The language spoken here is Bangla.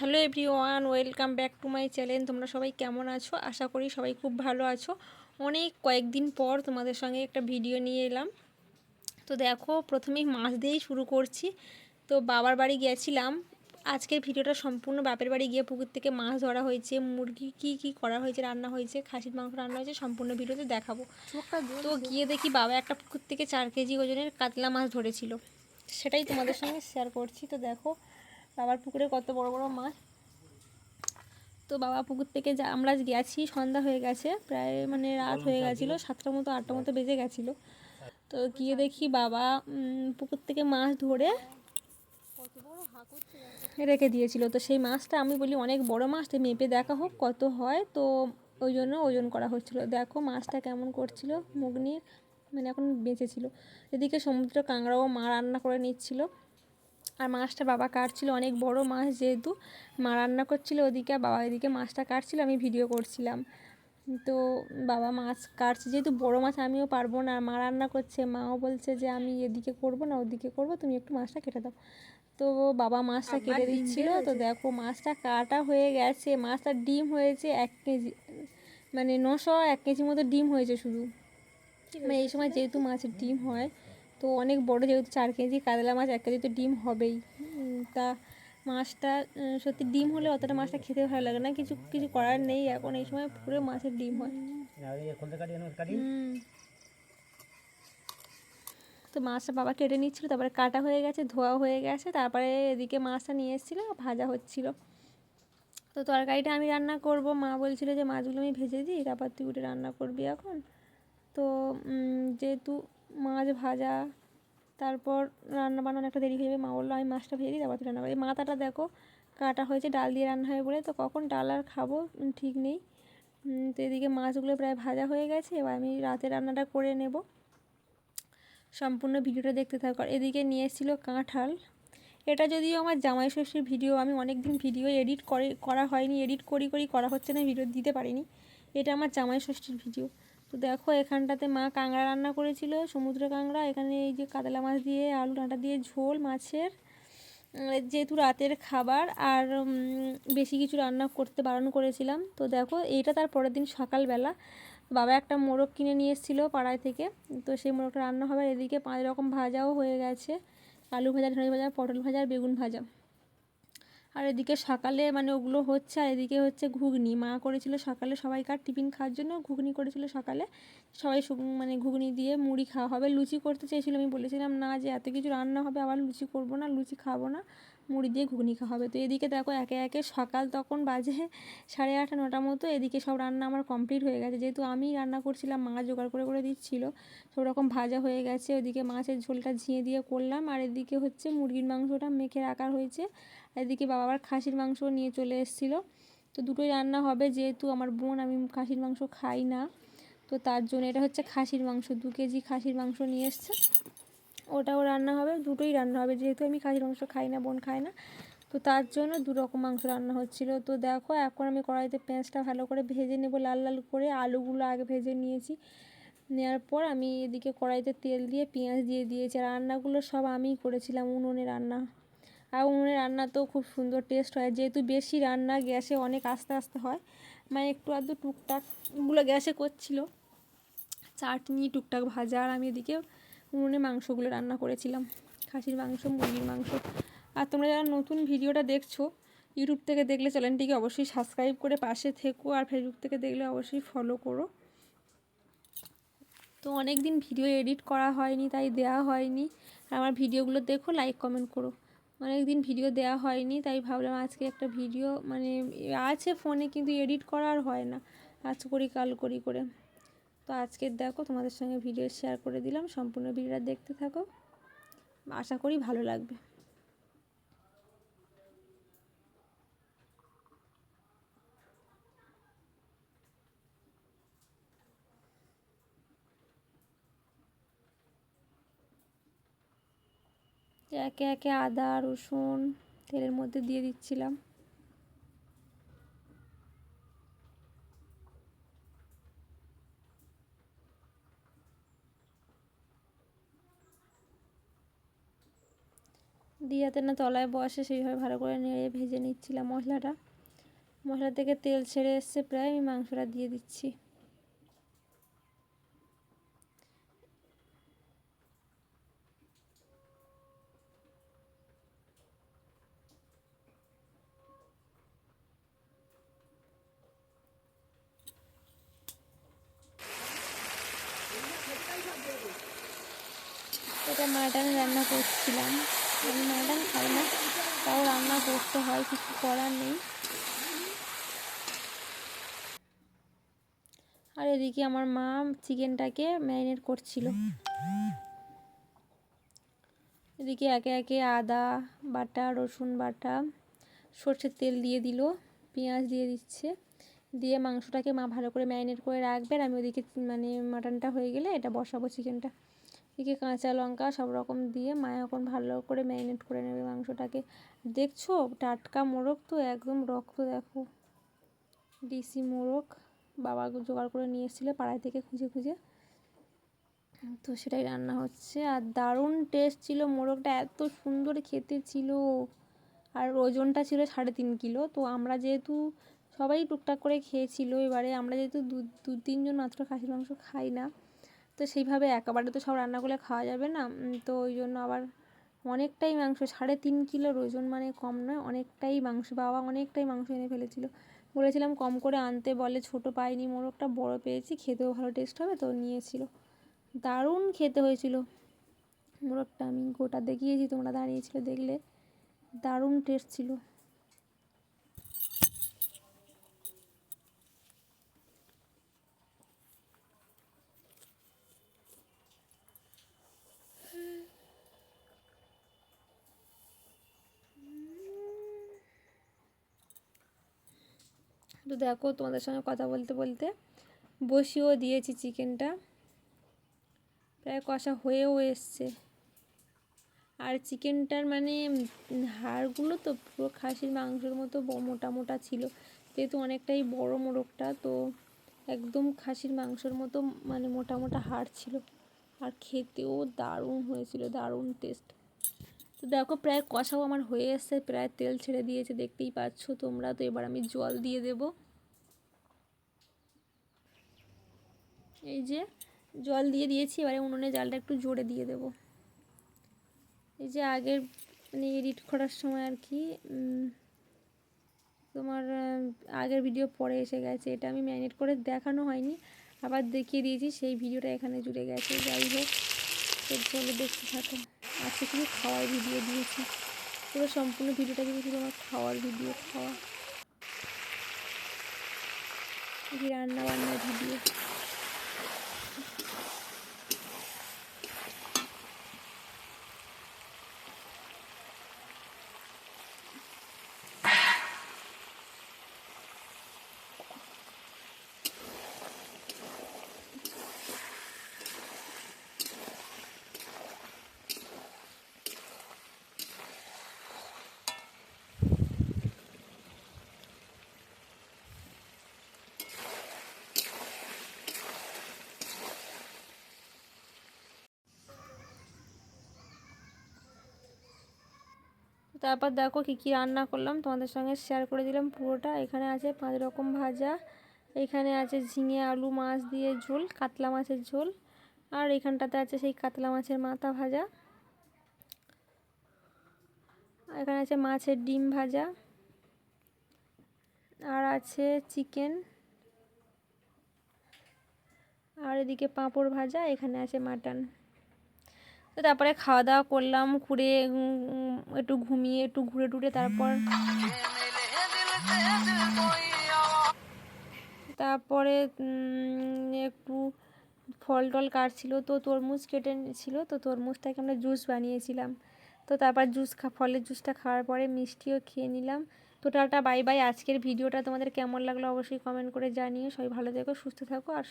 Hello everyone welcome back to my channel. তোমরা সবাই কেমন আছো? আশা করি সবাই খুব ভালো আছো। অনেক কয়েকদিন পর তোমাদের সঙ্গে একটা ভিডিও নিয়ে এলাম। তো দেখো প্রথমেই মাছ দিয়েই শুরু করছি। তো বাবার বাড়ি গিয়েছিলাম আজকের ভিডিওটা সম্পূর্ণ বাপের বাড়ি গিয়ে পুকুর থেকে মাছ ধরা হয়েছে মুরগি কি কি করা হয়েছে রান্না হয়েছে খাসির মাংস রান্না হয়েছে সম্পূর্ণ ভিডিওতে দেখাবো। তো গিয়ে দেখি বাবা একটা পুকুর থেকে চার কেজি ওজনের কাতলা মাছ ধরেছিল। সেটাই তোমাদের সঙ্গে শেয়ার করছি। তো দেখো বাবার পুকুরে কত বড় বড় মাছ। তো বাবা পুকুর থেকে যা আমরা গেছি সন্ধ্যা হয়ে গেছে প্রায় মানে রাত হয়ে গেছিল সাতটার মতো আটটার মতো বেজে গেছিল। তো গিয়ে দেখি বাবা পুকুর থেকে মাছ ধরে রেখে দিয়েছিল। তো সেই মাছটা আমি বলি অনেক বড় মাছ মেপে দেখা হোক কত হয়। তো ওই জন্য ওজন করা হচ্ছিল। দেখো মাছটা কেমন করছিল মুখ নিয়ে মানে এখন বেঁচে ছিল এদিকে সমুদ্র কাঁকড়াও মা রান্না করে নিচ্ছিল। আর মাছটা বাবা কাটছিল অনেক বড় মাছ যেহেতু। মা রান্না করছিল ওদিকে বাবা এদিকে মাছটা কাটছিল আমি ভিডিও করছিলাম। তো বাবা মাছ কাটছে যেহেতু বড় মাছ আমিও পারব না আর মা রান্না করছে মাও বলছে যে আমি এদিকে করব না ওদিকে করব তুমি একটু মাছটা কেটে দাও। তো বাবা মাছটা কেটে দিচ্ছিল তো দেখো মাছটা কাটা হয়ে গেছে মাছটা ডিম হয়েছে এক কেজি মানে নশো এক কেজি মতো ডিম হয়েছে শুধু। মানে এই সময় যেহেতু মাছের ডিম হয় তো অনেক বড় যেহেতু চার কেজি কাতলা মাছ এক কেজি তো ডিম হবেই। তা মাছটা সত্যি ডিম হলে অতটা মাছটা খেতে ভালো লাগে না। কিছু কিছু করার নেই এখন এই সময় পুরো মাছের ডিম হয়। তো মাছটা বাবা কেটে নিচ্ছিল তারপরে কাটা হয়ে গেছে ধোয়া হয়ে গেছে তারপরে এদিকে মাছটা নিয়ে এসেছিল ভাজা হচ্ছিল। তো তরকারিটা আমি রান্না করব মা বলছিল যে মাছগুলো আমি ভেজে দিই তারপর তুই উঠে রান্না করবি এখন। তো যেহেতু মাছ ভাজা, তারপর রান্না বান্না একটা দেরি হয়ে যাবে। মা বলল, আমি মাছটা ভেজে দিই তারপর তুই রান্না করি মাথাটা দেখো, কাটা হয়েছে, ডাল দিয়ে রান্না হবে বলে তো কখন ডাল আর খাব? ঠিক নেই। তো এদিকে মাছগুলো প্রায় ভাজা হয়ে গেছে। এবার আমি রাতে রান্নাটা করে নেব। সম্পূর্ণ ভিডিওটা দেখতে থাকো। এদিকে নিয়ে এসেছিল কাঁঠাল। এটা যদিও আমার জামাই ষষ্ঠীর ভিডিও। আমি অনেক দিন ভিডিও এডিট করে, করা হয়নি। এডিট করি করি, করা হচ্ছে না। ভিডিও দিতে পারিনি। এটা আমার জামাই ষষ্ঠীর ভিডিও। তো দেখো, এখানটাতে মা কাঁকড়া রান্না করেছিল, সমুদ্র কাঁকড়া। এখানে এই যে কাতলা মাছ দিয়ে, আলু ডাঁটা দিয়ে, ঝোল, মাছের যেহেতু রাতের খাবার আর বেশি কিছু রান্না করতে বারণ করেছিলাম। তো দেখো, এইটা তার পরের দিন সকালবেলা। বাবা একটা মোরগ কিনে নিয়ে এসেছিল পাড়ায় থেকে। তো সেই মোরগটা রান্না হবে। এদিকে পাঁচ রকম ভাজাও হয়ে গেছে। আলু ভাজা ঢেঁড়স ভাজা, পটল ভাজা, আর বেগুন ভাজা। আর এদিকে সকালে মানে ওগুলো হচ্ছে, আর এদিকে হচ্ছে ঘুগনি। মা করেছিল সকালে সবাইকার টিফিন খাওয়ার জন্য ঘুগনি করেছিল সকালে। সবাই মানে ঘুগনি দিয়ে মুড়ি খাওয়া হবে। লুচি করতে চেয়েছিল, আমি বলেছিলাম, না যে এত কিছু রান্না হবে, আবার লুচি করব না, লুচি খাব না। মুড়ি দিয়ে ঘুগনি খাওয়া হবে। তো এদিকে দেখো একে একে সকাল তখন বাজে সাড়ে আটটা নটার মতো। এদিকে সব রান্না আমার কমপ্লিট হয়ে গেছে। যেহেতু আমি রান্না করছিলাম, মা জোগাড় করে করে দিচ্ছিল। সব রকম ভাজা হয়ে গেছে। ওদিকে মাছের ঝোলটা ঝিঁয়ে দিয়ে করলাম। আর এদিকে হচ্ছে মুরগির মাংসটা মেখে রাখা হয়েছে। আর এদিকে বাবা আবার খাসির মাংস নিয়ে চলে এসেছিল। তো দুটোই রান্না হবে। যেহেতু আমার বোন, আমি খাসির মাংস খাই না। তো তার জন্য এটা হচ্ছে খাসির মাংস। দু কেজি খাসির মাংস নিয়ে এসছে। ওটাও রান্না হবে, দুটোই রান্না হবে। যেহেতু আমি খাসির মাংস খাই না, বোন খায় না, তো তার জন্য দু রকম মাংস রান্না হচ্ছিল। তো দেখো, এখন আমি কড়াইতে পেঁয়াজটা ভালো করে ভেজে নেব, লাল লাল করে আলুগুলো আগে ভেজে নিয়েছি। নেওয়ার পর আমি এদিকে কড়াইতে তেল দিয়ে পেঁয়াজ দিয়ে দিয়েছি। রান্নাগুলো সব আমিই করেছিলাম, উনুনে রান্না। আর উনুনে রান্না তো খুব সুন্দর টেস্ট হয়। যেহেতু বেশি রান্না, গ্যাসে অনেক আস্তে আস্তে হয়। মানে একটু আধটু টুকটাকগুলো গ্যাসে করছিল। চাটনি টুকটাক ভাজা, আর আমি এদিকে উনুনে মাংসগুলো রান্না করেছিলাম। খাসির মাংস, মুরগির মাংস। আর তোমরা যারা নতুন ভিডিওটা দেখছ, ইউটিউব থেকে দেখলে চ্যানেলটিকে অবশ্যই সাবস্ক্রাইব করে পাশে থেকো আর ফেসবুক থেকে দেখলে অবশ্যই ফলো করো। তো অনেক দিন ভিডিও এডিট করা হয়নি, তাই দেওয়া হয়নি। আর আমার ভিডিওগুলো দেখো লাইক কমেন্ট করো। অনেক দিন ভিডিও দেওয়া হয়নি, তাই ভাবলাম আজকে একটা ভিডিও মানে আছে ফোনে কিন্তু এডিট করা আর হয় না। আজ করি, কাল করি করে। তো আজকে দেখো তোমাদের সঙ্গে ভিডিও শেয়ার করে দিলাম। সম্পূর্ণ ভিডিওটা দেখতে থাকো। আশা করি ভালো লাগবে। একে একে আদা, রসুন, তেলের মধ্যে দিয়ে দিচ্ছিলাম। দিয়ে হাতে না তলায় বসে সেইভাবে ভালো করে নেড়ে ভেজে নিচ্ছিলাম মশলাটা। মশলা থেকে তেল ছেড়ে এসছে প্রায়, আমি মাংসটা দিয়ে দিচ্ছি। এটা মাটন রান্না করছিলাম। আমি মাটন খাই না। তাও রান্না করতে হয়, কিছু করার নেই। আর এদিকে আমার মা চিকেনটাকে ম্যারিনেট করছিল। এদিকে একে একে আদা বাটা, রসুন বাটা, সর্ষের তেল দিয়ে দিল, পেঁয়াজ দিয়ে দিচ্ছে। দিয়ে মাংসটাকে মা ভালো করে ম্যারিনেট করে রাখবে। আর আমি ওদিকে মানে মাটনটা হয়ে গেলে এটা বসাবো চিকেনটা। এদিকে কাঁচা লঙ্কা সব রকম দিয়ে মা এখন ভালো করে ম্যারিনেট করে নেবে মাংসটাকে। দেখছ? টাটকা মোরগ তো একদম রক্ত, দেখো। ডিসি মোরগ। বাবা জোগাড় করে নিয়ে এসেছিল পাড়ায় থেকে খুঁজে খুঁজে। তো সেটাই রান্না হচ্ছে। আর দারুণ টেস্ট ছিল মোরগটা, এত সুন্দর খেতে ছিল। আর ওজনটা ছিল সাড়ে তিন কিলো। তো আমরা যেহেতু সবাই টুকটাক করে খেয়েছিল, এবারে আমরা যেহেতু দু দু, তিনজন মাত্র খাসির মাংস খাই না তো সেইভাবে একেবারে তো সব রান্না খাওয়া যাবে না। তো ওই জন্য আবার অনেকটাই মাংস, সাড়ে তিন কিলোর ওজন মানে কম নয়, অনেকটাই মাংস, বাবা অনেকটাই মাংস এনে ফেলেছিল। বলেছিলাম কম করে আনতে, বলে ছোট পাইনি মোরগটা বড় পেয়েছি, খেতেও ভালো টেস্ট হবে তো নিয়েছিল। দারুণ খেতে হয়েছিল। মোরগটা আমি গোটা দেখিয়েছি, তোমরা দাঁড়িয়েছিল দেখলে, দারুণ টেস্ট ছিল। তো দেখো তোমাদের সঙ্গে কথা বলতে বলতে বসিয়েও দিয়েছি চিকেনটা। প্রায় কষা হয়েও এসছে। আর চিকেনটার মানে হাড়গুলো তো পুরো খাসির মাংসের মতো মোটা মোটা ছিল। যেহেতু অনেকটাই বড় মোরগটা, তো একদম খাসির মাংসের মতো মানে মোটা মোটা হাড় ছিল। আর খেতেও দারুণ হয়েছিল, দারুণ টেস্ট তো দেখো প্রায় কষাও আমার হয়ে এসছে, প্রায় তেল ছেড়ে দিয়েছে, দেখতেই পাচ্ছ তোমরা। তো এবার আমি জল দিয়ে দেব। এই যে জল দিয়ে দিয়েছি, এবারে উনুনে জালটা একটু জোরে দিয়ে দেব। এই যে আগের মানে এডিট করার সময় আর কি তোমার আগের ভিডিও পরে এসে গেছে। এটা আমি ম্যারিনেট করে দেখানো হয়নি, আবার দেখিয়ে দিয়েছি, সেই ভিডিওটা এখানে জুড়ে গেছে। যাই হোক চলে দেখতে থাকো। আজকে শুধু খাওয়ার ভিডিও দিয়েছি। পুরো সম্পূর্ণ ভিডিওটা কিন্তু শুধু আমার খাওয়ার ভিডিও খাওয়া। রান্না বান্নার ভিডিও তারপর দেখো কী কী রান্না করলাম, তোমাদের সঙ্গে শেয়ার করে দিলাম পুরোটা। এখানে আছে পাঁচ রকম ভাজা, এখানে আছে ঝিঙে, আলু, মাছ দিয়ে ঝোল, কাতলা মাছের ঝোল, আর এখানটাতে আছে সেই কাতলা মাছের মাথা ভাজা। এখানে আছে মাছের ডিম ভাজা, আর আছে চিকেন, আর এদিকে পাঁপড় ভাজা, এখানে আছে মাটন। তো তারপরে খাওয়া দাওয়া করলাম, ঘুরে একটু ঘুমিয়ে, একটু ঘুরে টুরে তারপর তারপরে একটু ফল টল কাটছিল, তো তরমুজ কেটে ছিল তো তরমুজটাকে আমরা জুস বানিয়েছিলাম। তো তারপর জুস খা, ফলের জুসটা খাওয়ার পরে মিষ্টিও খেয়ে নিলাম। তো টাটা, বাই বাই। আজকের ভিডিওটা তোমাদের কেমন লাগল অবশ্যই কমেন্ট করে জানিও। সবাই ভালো থেকো, সুস্থ থাকো, আর